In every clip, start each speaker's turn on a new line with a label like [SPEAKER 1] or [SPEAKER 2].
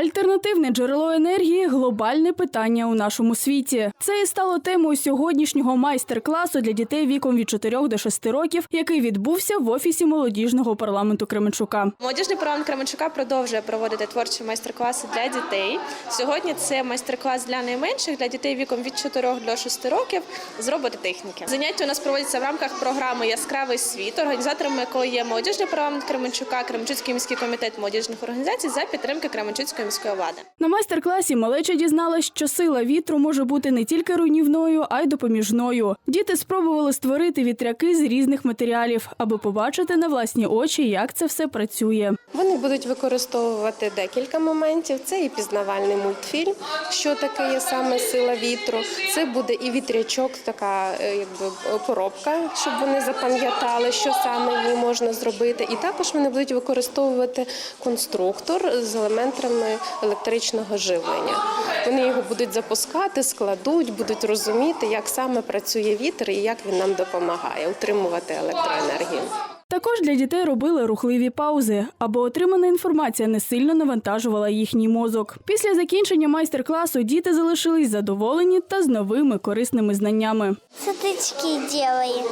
[SPEAKER 1] Альтернативне джерело енергії глобальне питання у нашому світі. Це і стало темою сьогоднішнього майстер-класу для дітей віком від 4 до 6 років, який відбувся в офісі молодіжного парламенту Кременчука.
[SPEAKER 2] Молодіжний парламент Кременчука продовжує проводити творчі майстер-класи для дітей. Сьогодні це майстер-клас для найменших, для дітей віком від 4 до 6 років з робототехніки. Заняття у нас проводяться в рамках програми Яскравий світ, організаторами якої є молодіжний парламент Кременчука, Кременчуцький міський комітет молодіжних організацій за підтримки Кременчуцької міської влади.
[SPEAKER 1] На майстер-класі малеча дізналась, що сила вітру може бути не тільки руйнівною, а й допоміжною. Діти спробували створити вітряки з різних матеріалів, аби побачити на власні очі, як це все працює.
[SPEAKER 3] Вони будуть використовувати декілька моментів. Це і пізнавальний мультфільм, що таке є саме сила вітру. Це буде і вітрячок, така е, якби коробка, щоб вони запам'ятали, що саме ній можна зробити. І також вони будуть використовувати конструктор з елементами електричного живлення. Вони його будуть запускати, складуть, будуть розуміти, як саме працює вітер і як він нам допомагає утримувати електроенергію.
[SPEAKER 1] Також для дітей робили рухливі паузи, аби отримана інформація не сильно навантажувала їхній мозок. Після закінчення майстер-класу діти залишились задоволені та з новими корисними знаннями.
[SPEAKER 4] Садочки делаем.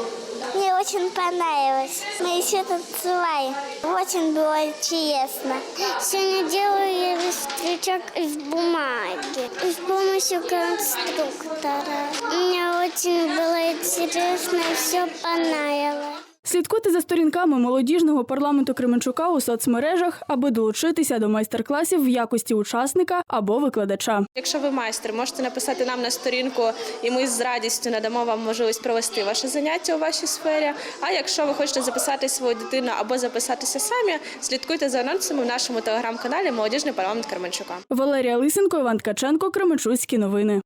[SPEAKER 4] Мне очень понравилось. Мы еще танцевали. Очень было интересно. Сегодня делаю я вестрячок из бумаги. И с помощью конструктора. Мне очень было интересно и все понравилось.
[SPEAKER 1] Слідкуйте за сторінками молодіжного парламенту Кременчука у соцмережах, аби долучитися до майстер-класів в якості учасника або викладача.
[SPEAKER 2] Якщо ви майстер, можете написати нам на сторінку, і ми з радістю надамо вам можливість провести ваше заняття у вашій сфері. А якщо ви хочете записати свою дитину або записатися самі, слідкуйте за анонсами в нашому телеграм-каналі Молодіжний парламент Кременчука.
[SPEAKER 1] Валерія Лисенко, Іван Ткаченко, Кременчуцькі новини.